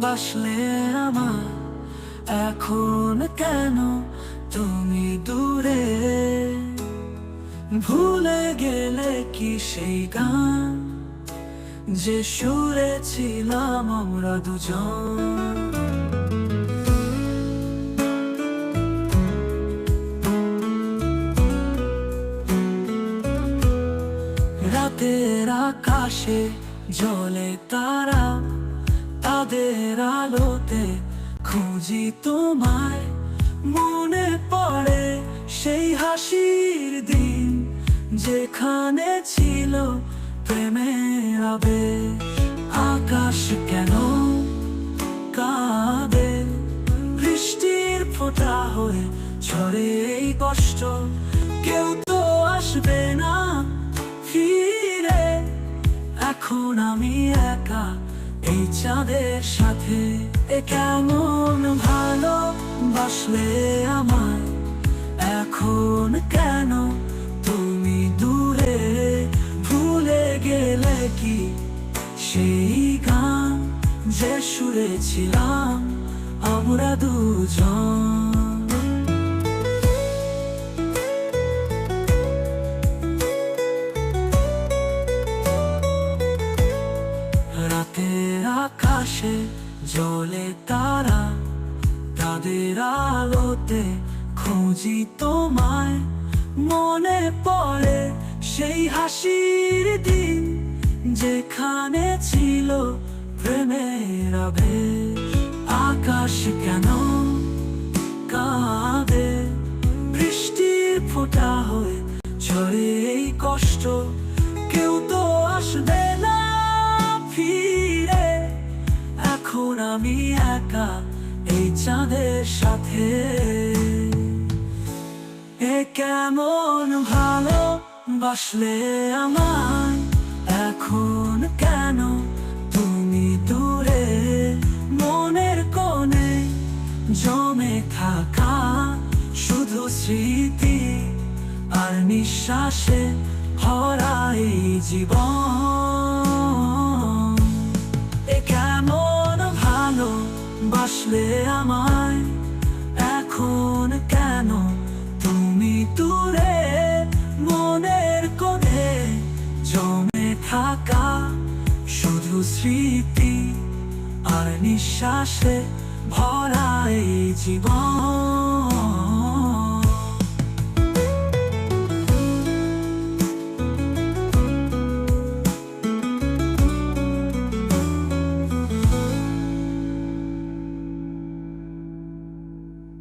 বাসলে আমার? এখন কেন তুমি দূরে? ভুলে গেলে কি সেই গান? যে সুরে ছিলাম আমরা দুজন। রাতের আকাশে জলে তারা তাদের আলোতে খুঁজি তোমায়। মনে পড়ে সেই হাসির দিন যেখানে ছিল প্রেমের আবেশ। আকাশ কেন কাঁদে? বৃষ্টির ফোঁটা হয়ে ঝরে এই কষ্ট। কেউ তো আসবে না ফিরে। এখন আমি একা এই চাঁদের সাথে। এ কেমন ভালো বাসলে আমায়? এখন কেন তুমি দূরে ভুলে গেলে কি? সেই গান যে সুরে ছিলাম, আমরা দুজন। জলে তারা তাদের আলোতে খুঁজি তোমায়। মনে পড়ে সেই হাসির দিন যেখানে ছিল প্রেমের আবেশ। আকাশ কেন সাথে এ কেমন ভালো বাসলে আমায়? এখন কেন তুমি দূরে? মনের কোণে জমে থাকা শুধু স্মৃতি আর নিঃশ্বাসে ভরা এই জীবন। স্মৃতি আর নিঃশ্বাসে ভরা এই জীবন।